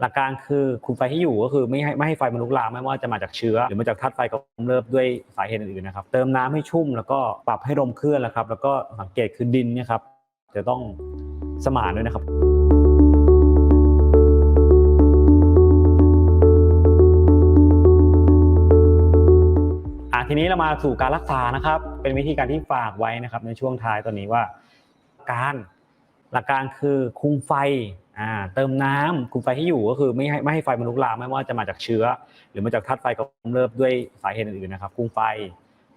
หลักการคือคุมไฟให้อยู่ก็คือไม่ให้ไม่ให้ไฟมันลุกลามไม่ว่าจะมาจากเชื้อ หรือมาจากธาตุไฟกำเริบด้วยสาเหตุอื่นๆนะครับ เติมน้ำให้ชุ่มแล้วก็ปรับให้ลมเคลื่อนแล้วครับ แล้วก็สังเกตคือดินเนี่ยครับจะต้องสมานด้วยนะครับอะทีนี้เรามาสู่การรักษานะครับ เป็นวิธีการที่ฝากไว้นะครับ ในช่วงท้ายตอนนี้ว่า การหลักการคือคุมไฟ อ่าเติมน้ำคุมไฟให้อยู่ก็คือไม่ให้ไม่ให้ไฟมันลุกลามไม่ว่าจะมาจากเชื้อ หรือมาจากธาตุไฟกำเริบด้วยสาเหตุอื่นๆนะครับคุมไฟ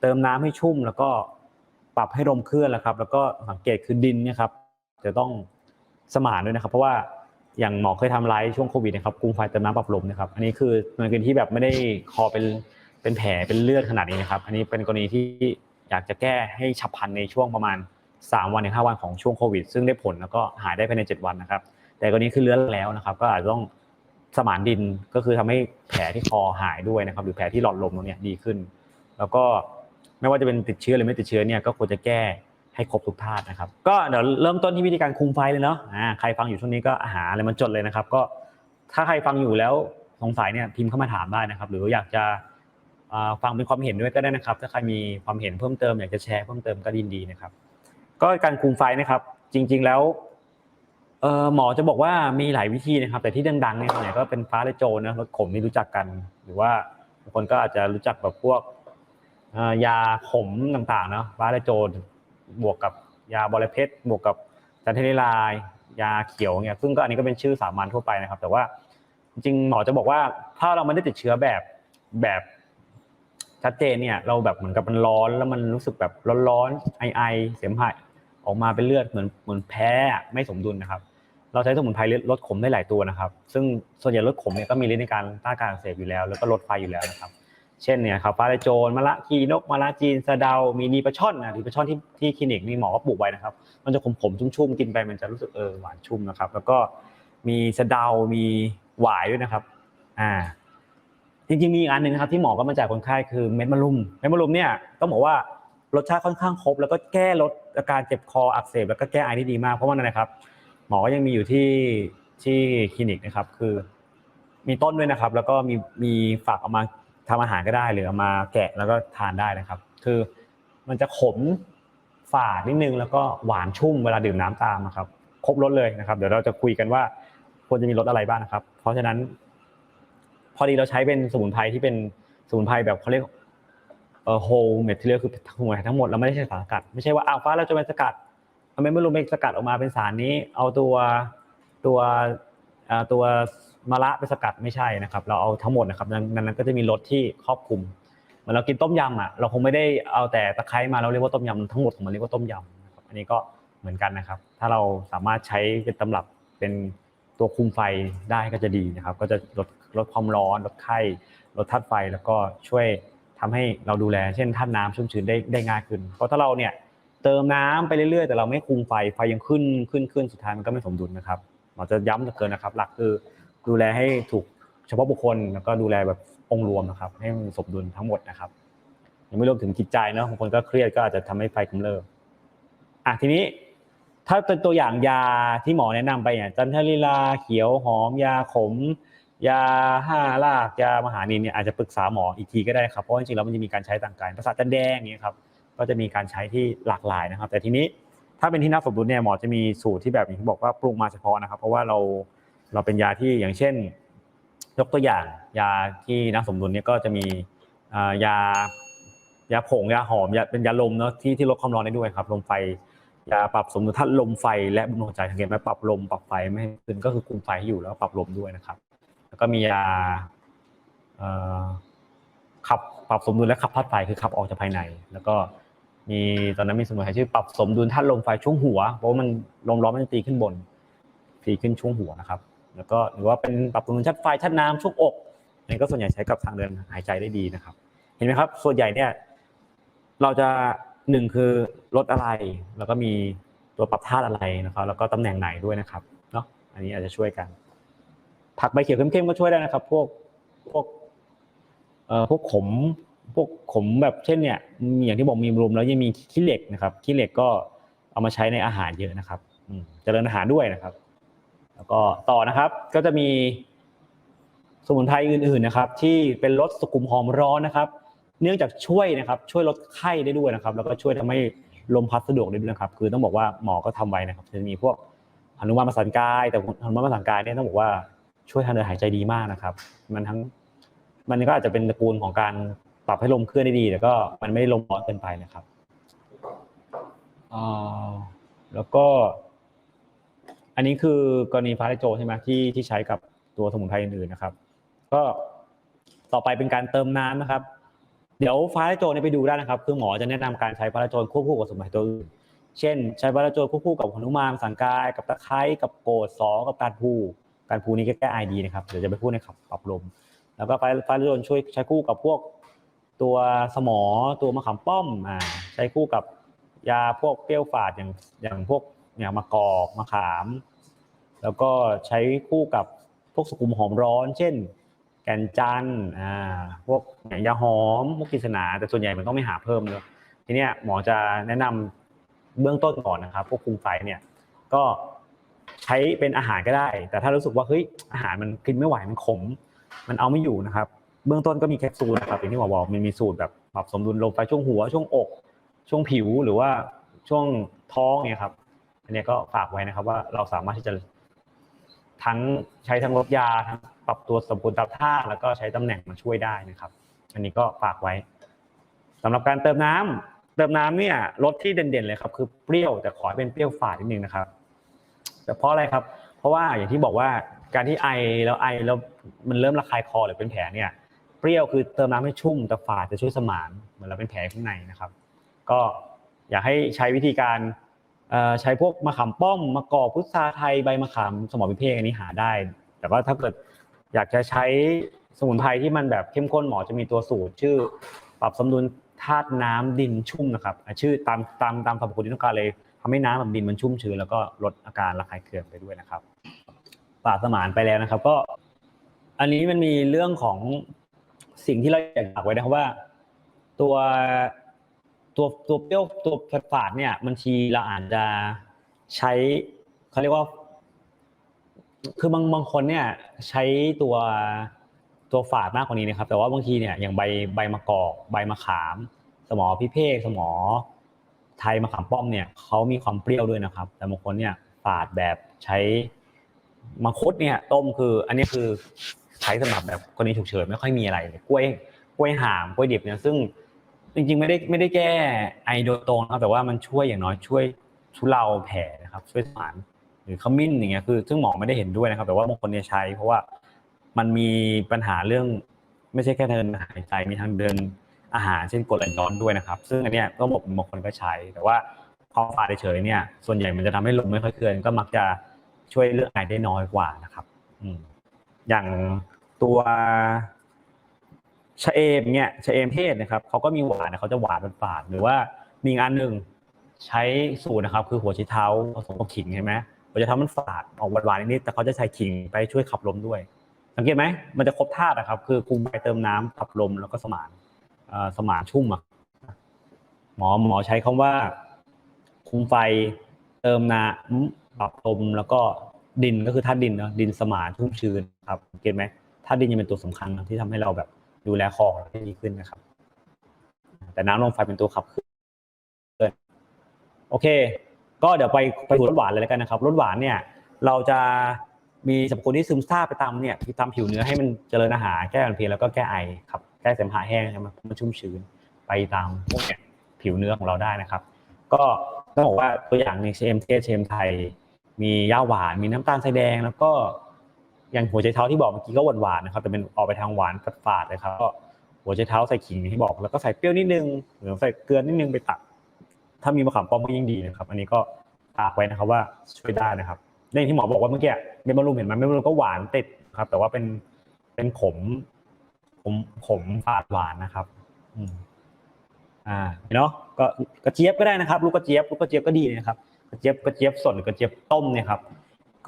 เติมน้ำให้ชุ่มแล้วก็ปรับให้ลมเคลื่อนแล้วครับ แล้วก็สังเกตคือดินเนี่ยครับจะต้องสมานด้วยนะครับ เพราะว่าอย่างหมอเคยทำไลฟ์ช่วงโควิดนะครับคุมไฟเติมน้ำปรับลมนะครับ อันนี้คือมันเป็นที่แบบไม่ได้คอเป็นเป็นแผลเป็นเลือดขนาดนี้นะครับ อันนี้เป็นกรณีที่อยากจะแก้ให้ฉับพลันในช่วงประมาณ 3 วันถึง5วันของช่วงโควิด ซึ่งได้ผลแล้วก็หายได้ภายใน 7 วันนะครับ แต่กรณีคือเลื้อนแล้วนะครับ ก็อาจจะต้องสมานดินก็คือทำให้แผลที่คอหายด้วยนะครับ หรือแผลที่หลอดลมตรงนี้ดีขึ้น แล้วก็ไม่ว่าจะเป็นติดเชื้อหรือไม่ติดเชื้อเนี่ยก็ควรจะแก้ให้ครบทุกธาตุนะครับ ก็เดี๋ยวเริ่มต้นที่วิธีการคุมไฟเลยเนาะอ่าใครฟังอยู่ช่วงนี้ก็หาอะไรมันจดเลยนะครับ ก็ถ้าใครฟังอยู่แล้วสงสัยเนี่ยพิมพ์เข้ามาถามได้นะครับ หรืออยากจะฟังเป็นความเห็นด้วยก็ได้นะครับ ถ้าใครมีความเห็นเพิ่มเติมอยากจะแชร์เพิ่มเติมก็ยินดีนะครับ ก็การคุมไฟนะครับ จริง ๆ แล้ว เออหมอจะบอกว่ามีหลายวิธีนะครับ แต่ที่ดังๆเนี่ยส่วนใหญ่ก็เป็นฟ้าและโจนะรถขมที่รู้จักกัน หรือว่าบางคนก็อาจจะรู้จักแบบพวกยาขมต่างๆเนาะฟ้าและโจรบวกกับยาบอระเพ็ดบวกกับจันทนิลายยาเขียวเนี่ยซึ่งก็อันนี้ก็เป็นชื่อสามัญทั่วไปนะครับ แต่ว่าจริงหมอจะบอกว่าถ้าเราไม่ได้ติดเชื้อแบบแบบชัดเจนเนี่ยเราแบบเหมือนกับมันร้อนแล้วมันรู้สึกแบบร้อนๆไอไอๆเสมหะออกมาเป็นเลือดเหมือนเหมือนแพ้ไม่สมดุลนะครับ เราใช้สมุนไพรลดขมได้หลายตัวนะครับ ซึ่งส่วนใหญ่ลดขมเนี่ยก็มีฤทธิ์ในการต้านการอักเสบอยู่แล้ว แล้วก็ลดไฟอยู่แล้วนะครับ เช่นเนี่ยครับฟ้าไลโจรมะละกีนกมะละจีนสะเดา มีนีปลาช่อนนะนีปลาช่อนที่ที่คลินิกนี่หมอก็ปลูกไว้นะครับ มันจะขมๆชุ่มๆกินไปมันจะรู้สึกเออหวานชุ่มนะครับ แล้วก็มีสะเดา มีหวายด้วยนะครับ อ่า จริงๆมีอีกอันหนึ่งนะครับที่หมอก็มาจ่ายคนไข้คือเม็ดมะรุม เม็ดมะรุมเนี่ยต้องบอกว่ารสชาติค่อนข้างครบ แล้วก็แก้ลดอาการเจ็บคออักเสบแล้วก็แก้ไอได้ดีมากเพราะว่านะครับ หมอก็ยังมีอยู่ที่ที่คลินิกนะครับ คือ มีต้นด้วยนะครับ แล้วก็มีมีฝากเอามาทำอาหารก็ได้หรือเอามาแกะแล้วก็ทานได้นะครับ คือมันจะขมฝาดนิดนึงแล้วก็หวานชุ่มเวลาดื่มน้ำตามนะครับ ครบรสเลยนะครับ เดี๋ยวเราจะคุยกันว่าควรจะมีรสอะไรบ้างนะครับ เพราะฉะนั้น พอดีเราใช้เป็นสมุนไพรที่เป็นสมุนไพรแบบเขาเรียกเอ่อโฮลเมทเรียคือสมุนไพรทั้งหมดเราไม่ได้ใช้สารสกัด ไม่ใช่ว่าอ้าวฟ้าเราจะไปสกัด ทำไมไม่รู้ไปสกัดออกมาเป็นสารนี้ เอาตัวตัวตัวมะระไปสกัดไม่ใช่นะครับ เราเอาทั้งหมดนะครับดังนั้นก็จะมีรสที่ครอบคลุมเหมือนเรากินต้มยำอะเราคงไม่ได้เอาแต่ตะไคร้มาเราเรียกว่าต้มยำทั้งหมดของมันเรียกว่าต้มยำนะครับอันนี้ก็เหมือนกันนะครับ ถ้าเราสามารถใช้เป็นตำรับเป็นตัวคุมไฟได้ก็จะดีนะครับ ก็จะลดลดความร้อนลดไข้ลดธาตุไฟแล้วก็ช่วยทำให้เราดูแล เช่นธาตุน้ำชุ่มชื้นได้ได้ง่ายขึ้น เพราะถ้าเราเนี่ย เติมน้ำไปเรื่อยๆ แต่เราไม่คุมไฟไฟยังขึ้นขึ้นขึ้นสุดท้ายมันก็ไม่สมดุลนะครับหมอจะย้ำเหลือเกินนะครับ หลักคือดูแลให้ถูกเฉพาะบุคคลแล้วก็ดูแลแบบองค์รวมนะครับ ให้มันสมดุลทั้งหมดนะครับยังไม่รวมถึงจิตใจเนาะบางคนก็เครียดก็อาจจะทำให้ไฟกำเริบอะทีนี้ถ้าเป็นตัวอย่างยาที่หมอแนะนำไปเนี่ยจันทลีลาเขียวหอมยาขม ยาห้ารากยามหานินเนี่ยอาจจะปรึกษาหมออีกทีก็ได้ครับเพราะจริงๆแล้วมันจะมีการใช้ต่างกันภาษาจันแดงอย่างเงี้ยครับ ก็จะมีการใช้ที่หลากหลายนะครับ แต่ทีนี้ถ้าเป็นที่นักสมดุลเนี่ยหมอจะมีสูตรที่แบบอย่างที่บอกว่าปรุงมาเฉพาะนะครับ เพราะว่าเราเราเป็นยาที่อย่างเช่น ยกตัวอย่างยาที่นักสมดุลเนี่ยก็จะมียายาผงยาหอมยาเป็นยาลมเนาะที่ที่ลดความร้อนได้ด้วยครับลมไฟยาปรับสมดุลธาตุลมไฟและบำรุงหัวใจสังเกตไหมปรับลมปรับไฟไม่ให้ขึ้นก็คือคุมไฟให้อยู่แล้วปรับลมด้วยนะครับ แล้วก็มียาขับปรับสมดุลและขับธาตุไฟคือขับออกจากภายใน แล้วก็ มีตอนนั้นมีสมุนไพรชื่อปรับสมดุลธาตุลมไฟช่วงหัว เพราะว่ามันลมร้อนมันตีขึ้นบนตีขึ้นช่วงหัวนะครับ แล้วก็หรือว่าเป็นปรับสมดุลธาตุไฟธาตุน้ำช่วงอกอันนี้ก็ส่วนใหญ่ใช้กับทางเดินหายใจได้ดีนะครับ เห็นไหมครับ ส่วนใหญ่เนี่ยเราจะหนึ่งคือลดอะไร แล้วก็มีตัวปรับธาตุอะไรนะครับ แล้วก็ตำแหน่งไหนด้วยนะครับเนาะอันนี้อาจจะช่วยกัน ผักใบเขียวเข้มๆก็ช่วยได้นะครับ พวกพวกเอ่อพวกขม พวกขมแบบเช่นเนี่ยอย่างที่บอกมีรวมแล้วยังมีขี้เหล็กนะครับขี้เหล็กก็เอามาใช้ในอาหารเยอะนะครับอืเจริญอาหารด้วยนะครับ แล้วก็ต่อนะครับก็จะมีสมุนไพรอื่นๆนะครับ ที่เป็นรสสุขุมหอมร้อนนะครับ เนื่องจากช่วยนะครับ ช่วยลดไข้ได้ด้วยนะครับ แล้วก็ช่วยทำให้ลมพัดสะดวกได้ด้วยนะครับ คือต้องบอกว่าหมอก็ทำไว้นะครับจะมีพวกหนุมานประสานกาย แต่หนุมานประสานกายเนี่ยต้องบอกว่าช่วยทางเดินหายใจดีมากนะครับ มันทั้งมันก็อาจจะเป็นตระกูลของการ ปรับให้ลมเคลื่อนได้ดีแต่ก็มันไม่ได้ลมร้อนเกินไปนะครับอ่าแล้วก็ อันนี้คือกรณีฟ้าทะลาโจใช่ไหมที่ที่ใช้กับตัวสมุนไพรอื่นๆนะครับ ก็ต่อไปเป็นการเติมน้ำนะครับ เดี๋ยวฟ้าทะลาโจเนี่ยไปดูได้นะครับ คือหมอจะแนะนำการใช้ฟ้าทะลาโจควบคู่กับสมุนไพรตัวอื่นเช่น ใช้ฟ้าทะลาโจควบคู่กับหนุมานสังกาย กับตะไคร้กับโกดสอกับการพูการพูนี้แก้ไอดีนะครับเดี๋ยวจะไปพูดในขับปรับลมแล้วก็ฟ้าฟ้าทะลายโจช่วยใช้คู่กับพวก ตัวสมอตัวมะขามป้อมอ่าใช้คู่กับยาพวกเปรี้ยวฝาดอย่างอย่างพวกเนี่ยมะกอกมะขาม แล้วก็ใช้คู่กับพวกสกุมหอมร้อน เช่น แกนจันอ่าพวกเนี่ยยาหอมพวกกฤษณาแต่ส่วนใหญ่มันต้องไม่หาเพิ่มเลยทีเนี้ยหมอจะแนะนำเบื้องต้นก่อนนะครับ พวกคุมไฟเนี่ยก็ใช้เป็นอาหารก็ได้ แต่ถ้ารู้สึกว่าเฮ้ยอาหารมันกินไม่ไหวมันขม มันเอาไม่อยู่นะครับ เบื้องต้นก็มีแคปซูลนะครับอย่างที่หมอบอกมันมีสูตรแบบปรับสมดุลลมไฟช่วงหัว ช่วงอก ช่วงผิวหรือว่าช่วงท้องเนี่ยครับ อันนี้ก็ฝากไว้นะครับ ว่าเราสามารถที่จะทั้งใช้ทั้งลดยาทั้งปรับตัวสมบูรณ์ตามท่าแล้วก็ใช้ตำแหน่งมาช่วยได้นะครับ อันนี้ก็ฝากไว้สำหรับการเติมน้ำเติมน้ำเนี่ยรสที่เด่นๆเลยครับ คือเปรี้ยวแต่ขอเป็นเปรี้ยวฝาดนิดนึงนะครับแต่เพราะอะไรครับ เพราะว่าอย่างที่บอกว่าการที่ไอแล้วไอแล้วมันเริ่มระคายคอหรือเป็นแผลเนี่ย เปรี้ยวคือเติมน้ำให้ชุ่มแต่ฝาดจะช่วยสมานเหมือนเราเป็นแผลข้างในนะครับ ก็อยากให้ใช้วิธีการใช้พวกมะขามป้อมมะกอกพุทราไทยใบมะขามสมอพิเภกอันนี้หาได้ แต่ว่าถ้าเกิดอยากจะใช้สมุนไพรที่มันแบบเข้มข้นหมอจะมีตัวสูตร ชื่อปรับสมดุลธาตุน้ำดินชุ่มนะครับชื่อตามตามตามสรรพคุณที่ต้องการเลยทำให้น้ำแบบดินมันชุ่มชื้นแล้วก็ลดอาการระคายเคืองไปด้วยนะครับปาสมานไปแล้วนะครับ ก็ อันนี้มันมีเรื่องของ สิ่งที่เราอยากฝากไว้นะครับว่า ตัวตัวตัวเปรี้ยวตัวฝาดเนี่ยบางทีเราอาจจะใช้เขาเรียกว่า คือบางบางคนเนี่ย ใช้ตัวตัวฝาดมากกว่านี้นะครับ แต่ว่าบางทีเนี่ยอย่างใบใบมะกอก ใบมะขาม สมอพิเภกสมอไทยมะขามป้อมเนี่ยเขามีความเปรี้ยวด้วยนะครับ แต่บางคนเนี่ยฝาดแบบใช้มังคุดเนี่ยต้มคือ อันนี้คือ ช้สำหรับแบบกรณีฉุกเฉินไม่ค่อยมีอะไรเลยกล้วยกล้วยหามกล้วยดิบเนี่ยซึ่งจริงๆไม่ได้ไม่ได้แก้ไอโดยตรงนะครับแต่ว่ามันช่วยอย่างน้อยช่วยทุเลาแผลนะครับช่วยสมานหรือขมิ้นอย่างเงี้ยคือซึ่งหมอไม่ได้เห็นด้วยนะครับ แต่ว่าบางคนเนี่ยใช้ เพราะว่ามันมีปัญหาเรื่องไม่ใช่แค่เดินหายใจมีทางเดินอาหารเช่นกรดไหลย้อนด้วยนะครับ ซึ่งอันเนี้ยก็บอกบางคนก็ใช้ แต่ว่าพอฝาดเฉยเนี่ย ส่วนใหญ่มันจะทำให้ลมไม่ค่อยเคลื่อนก็มักจะช่วยเรื่องไอได้น้อยกว่านะครับ อืมอย่าง ตัวชะเอมเนี่ยชะเอมเทศนะครับเขาก็มีหวานนะเขาจะหวานเป็นฝาดหรือว่ามีอันหนึ่งใช้สูตรนะครับ คือหัวไชเท้าผสมกับขิงใช่ไหมหัวไชเท้ามันฝาดออกหวานๆนิดๆแต่เขาจะใช้ขิงไปช่วยขับลมด้วย สังเกตไหมมันจะครบธาตุนะครับ คือคุมไปเติมน้ำขับลมแล้วก็สมานอ่อสมานชุ่มอะหมอหมอใช้คำว่า คุมไฟเติมน้ำปรับลมแล้วก็ดินก็คือธาตุดินเนาะดินสมานชุ่มชื้นครับสังเก็ตไหม ธาตุดินยังเป็นตัวสำคัญที่ทำให้เราแบบดูแลคอของเราได้ดีขึ้นนะครับ แต่น้ำลมไฟเป็นตัวขับเคลื่อนโอเค ก็เดี๋ยวไปไปดูรสหวานเลยแล้วกันนะครับรสหวานเนี่ย เราจะมีสรรพคุณที่ซึมซาบไปตามเนี่ยที่ตามผิวเนื้อให้มันเจริญอาหารแก้อันเพลียแล้วก็แก้ไอครับแก้เสมหะแห้งให้มันมันชุ่มชื้นไปตามพวกเนี่ยผิวเนื้อของเราได้นะครับ ก็ต้องบอกว่าตัวอย่างในเชมเทศเชมไทย มีย่าหวานมีน้ำตาลทรายแดง แล้วก็ อย่างหัวใจเท้าที่บอกเมื่อกี้ก็หวานหวานๆนะครับแต่เป็นออกไปทางหวานฝาดๆเลยครับก็หัวใจเท้าใส่ขิงอย่างที่บอก แล้วก็ใส่เปรี้ยวนิดนึงหรือใส่เกลือนิดนึงไปตัดถ้ามีมะขามป้อมก็ยิ่งดีนะครับ อันนี้ก็ฝากไว้นะครับว่าช่วยได้นะครับในที่หมอบอกว่าเมื่อกี้เมมโรูมเห็นไหมเมมโรูมก็หวานติดครับ แต่ว่าเป็นเป็นขมขมขมฝาดหวานนะครับอืมอ่าเนาะก็กระเจี๊ยบก็ได้นะครับ ลูกกระเจี๊ยบลูกกระเจี๊ยบก็ดีนะครับกระเจี๊ยบกระเจี๊ยบสดกระเจี๊ยบต้มเนี่ยครับ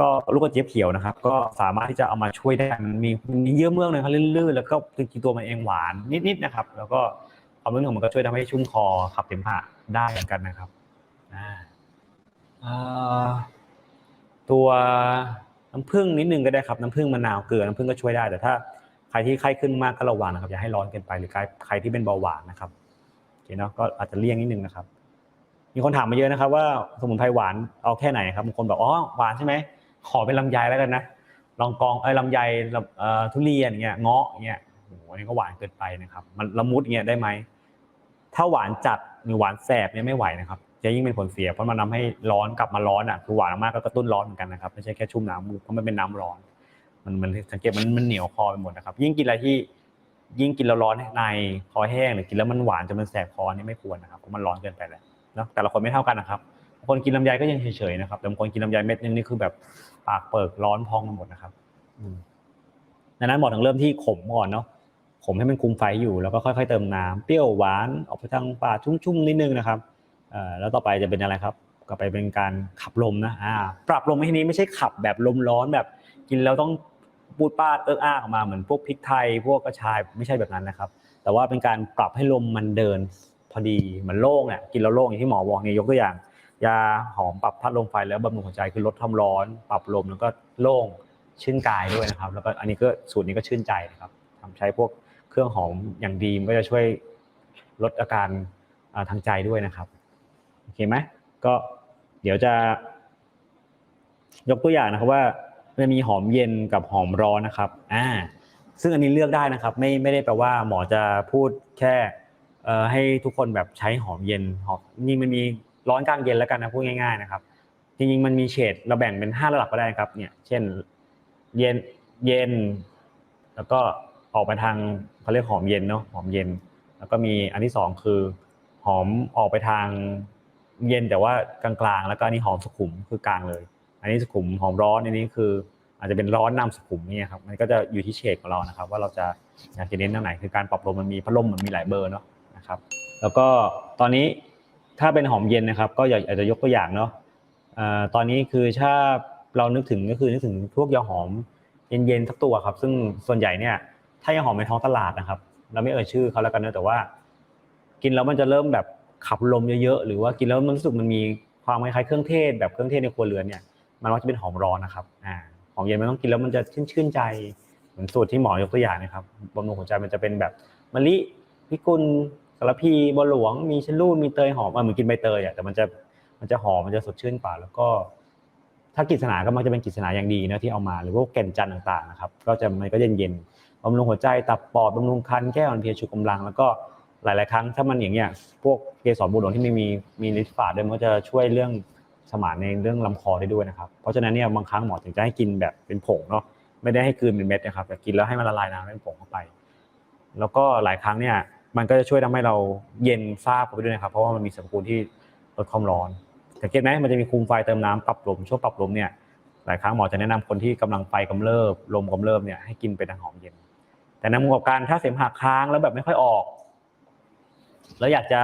ก็ลูกกระเจี๊ยบเขียวนะครับ ก็สามารถที่จะเอามาช่วยได้มันมีมีเยื่อเมือกนะครับลื่นๆแล้วก็จริงๆตัวมันเองหวานนิดๆนะครับ แล้วก็ความรู้สึกมันก็ช่วยทำให้ชุ่มคอขับเสมหะได้เหมือนกันนะครับตัวน้ำผึ้งนิดนึงก็ได้ครับน้ำผึ้งมะนาวเกลือน้ำผึ้งก็ช่วยได้แต่ถ้าใครที่ไข้ขึ้นมากก็ระวังนะครับอย่าให้ร้อนเกินไปหรือใครใครที่เป็นเบาหวานนะครับโอเคเนาะก็อาจจะเลี่ยงนิดนึงนะครับ มีคนถามมาเยอะนะครับ ว่าสมุนไพรหวานเอาแค่ไหนครับบางคนบอกอ๋อหวานใช่ไหม ขอเป็นลำไยแล้วกันนะลองกองเอ้ลำไยลำเอ่อทุเรียนเงี้ยเงาะเงี้ยโอ้โหนนี้ก็หวานเกินไปนะครับ มันละมุดเงี้ยได้ไหมถ้าหวานจัดหรือหวานแสบเนี่ยไม่ไหวนะครับจะยิ่งเป็นผลเสียเพราะมันทาให้ร้อนกลับมาร้อนอะคือหวานมากก็กระตุ้นร้อนเหมือนกันนะครับไม่ใช่แค่ชุ่มน้ำมือเพราะมันเป็นน้ำร้อน มันมันสังเกตมันมันเหนียวคอไปหมดนะครับ ยิ่งกินอะไรที่ยิ่งกินแล้วร้อนในคอแห้งหรือกินแล้วมันหวานจนมันแสบคอนี่ไม่ควรนะครับเพราะมันร้อนเกินไปแล้วนะแต่ละคนไม่เท่ากันนะครับคนกินลำไยก็ยังเฉยๆนะครับแต่บางคนกินลำไยเม็ดนึงนี่คือแบบ ปากเปิกร้อนพองกันหมดนะครับดังนั้นหมอถึงเริ่มที่ขมก่อนเนาะขมให้มันคุมไฟอยู่แล้วก็ค่อยๆเติมน้ำเปรี้ยวหวานออกไปทางปากชุ่มๆนิดนึงนะครับแล้วต่อไปจะเป็นอะไรครับ ก็ไปเป็นการขับลมนะอ่าปรับลมที่นี้ไม่ใช่ขับแบบลมร้อนแบบกินแล้วต้องปูดปาดเอิกอ้ากออกมาเหมือนพวกพริกไทย พวกกระชายไม่ใช่แบบนั้นนะครับ แต่ว่าเป็นการปรับให้ลมมันเดินพอดีเหมือนโล่งเนี่ยกินแล้วโล่งอย่างที่หมอบอกเนี่ยยกตัวอย่าง ยาหอมปรับพัดลมไฟแล้วบำรุงหัวใจคือลดความร้อน ปรับลมแล้วก็โล่งชื่นกายด้วยนะครับ แล้วก็อันนี้ก็สูตรนี้ก็ชื่นใจนะครับทำใช้พวกเครื่องหอมอย่างดีมันก็จะช่วยลดอาการาทางใจด้วยนะครับโอเคไหมก็เดี๋ยวจะยกตัวอย่างนะครับว่ามันมีหอมเย็นกับหอมร้อนนะครับอ่าซึ่งอันนี้เลือกได้นะครับ ไม่ไม่ได้แปลว่าหมอจะพูดแค่ให้ทุกคนแบบใช้หอมเย็นหอมนี่มันมี ร้อนกลางเย็นแล้วกันนะพูดง่ายๆนะครับจริงๆมันมีเฉดเราแบ่งเป็นห้าระดับก็ได้ครับเนี่ยเช่นเย็นเย็น แล้วก็ออกไปทางเขาเรียกหอมเย็นเนาะหอมเย็น แล้วก็มีอันที่สองคือหอมออกไปทางเย็นแต่ว่ากลางๆ แล้วก็อันนี้หอมสุขุมคือกลางเลย อันนี้สุขุมหอมร้อนอันนี้คือ อาจจะเป็นร้อนนำสุขุมเนี่ยครับมันก็จะอยู่ที่เฉดของเรานะครับ ว่าเราจะอยากจะเน้นทางไหนคือการปรับลมมันมีพัดลมมันมีหลายเบอร์เนาะนะครับ แล้วก็ตอนนี้ ถ้าเป็นหอมเย็นนะครับ ก็อยากอาจจะยกตัวอย่างเนาะตอนนี้คือถ้าเรานึกถึงก็คือนึกถึงพวกยาหอมเย็นๆสักตัวครับ ซึ่งส่วนใหญ่เนี่ย ถ้ายาหอมในท้องตลาดนะครับ เราไม่เอ่ยชื่อเขาแล้วกันนะแต่ว่า กินแล้วมันจะเริ่มแบบขับลมเยอะๆหรือว่ากินแล้วมันรู้สึกมันมีความคล้ายๆเครื่องเทศแบบเครื่องเทศในครัวเรือนเนี่ยมันมักจะเป็นหอมร้อนนะครับอ่าหอมเย็นมันต้องกินแล้วมันจะชื่นชื่นใจเหมือนสูตรที่หมอยกตัวอย่างนะครับบำรุงหัวใจมันจะเป็นแบบมะลิพิกุล สารพีบัวหลวงมีชะลูดมีเตยหอมอะเหมือนกินใบเตยอะแต่มันจะมันจะหอมมันจะสดชื่นกว่า แล้วก็ ถ้ากิษณาก็มักจะเป็นกิษณาอย่างดีนะที่เอามาหรือว่าแก่นจันทร์ต่างๆนะครับ ก็จะมันก็เย็นๆบำรุงหัวใจตับปอดบำรุงคันแก้อ่อนเพลียชูกำลังแล้วก็หลาย ๆ ครั้งถ้ามันอย่างเงี้ยพวกเกสรบัวหลวงที่ไม่มีมีฤทธิ์ฝาดด้วยมันก็จะช่วยเรื่องสมานในเรื่องลำคอได้ด้วยนะครับ เพราะฉะนั้นเนี่ยบางครั้งหมอถึงจะให้กินแบบเป็นผงเนาะไม่ได้ให้กลืนเป็นเม็ดนะครับแต่กินแล้วให้มันละลายน้ำเป็นผงเข้าไป แล้วก็หลายครั้งเนี่ย มันก็จะช่วยทำให้เราเย็นซาบไปด้วยนะครับ เพราะว่ามันมีสรรพคุณที่ลดความร้อนสังเกตไหมมันจะมีคุมไฟเติมน้ำปรับลมช่วงปรับลมเนี่ยหลายครั้งหมอจะแนะนำคนที่กำลังไฟกำเริบลมกำเริบเนี่ยให้กินเป็นทางหอมเย็น แต่ในมุมกับการถ้าเสมหะค้างแล้วแบบไม่ค่อยออก แล้วอยากจะ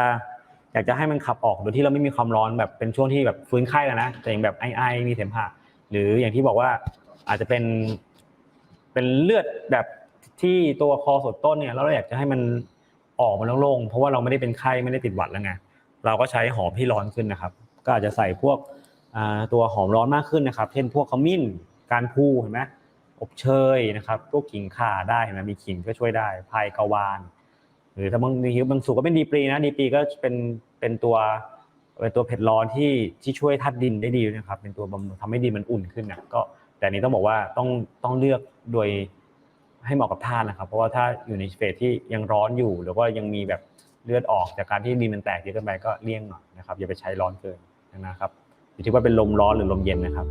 อยากจะให้มันขับออกโดยที่เราไม่มีความร้อนแบบเป็นช่วงที่แบบฟื้นไข้แล้วนะแต่ยังแบบไอไอมีเสมหะหรืออย่างที่บอกว่าอาจจะเป็นเป็นเลือดแบบที่ตัวคอสดต้นเนี่ยแล้วเราอยากจะให้มัน ออกมาโล่งๆเพราะว่าเราไม่ได้เป็นไข้ไม่ได้ติดหวัดแล้วไงเราก็ใช้หอมที่ร้อนขึ้นนะครับ ก็อาจจะใส่พวกตัวหอมร้อนมากขึ้นนะครับ เช่นพวกขมิ้นการพูเห็นไหมอบเชยนะครับพวกขิงข่าได้เห็นไหมมีขิงก็ช่วยได้พายกวาน หรือถ้าบางทีบางสูตรก็เป็นดีปรีนะดีปรีก็เป็นเป็นตัวเป็นตัวเผ็ดร้อนที่ที่ช่วยธาตุดินได้ดีนะครับ เป็นตัวบำรุงทำให้ดินมันอุ่นขึ้นนะก็แต่นนี้ต้องบอกว่าต้องต้องเลือกโดย ให้เหมาะกับท่านนะครับ เพราะว่าถ้าอยู่ในเฟสที่ยังร้อนอยู่ หรือว่ายังมีแบบเลือดออกจากการที่ดินมันแตกเยอะเกินไปก็เลี่ยงหน่อยนะครับอย่าไปใช้ร้อนเกินนะครับอยู่ที่ว่าเป็นลมร้อนหรือลมเย็นนะครับ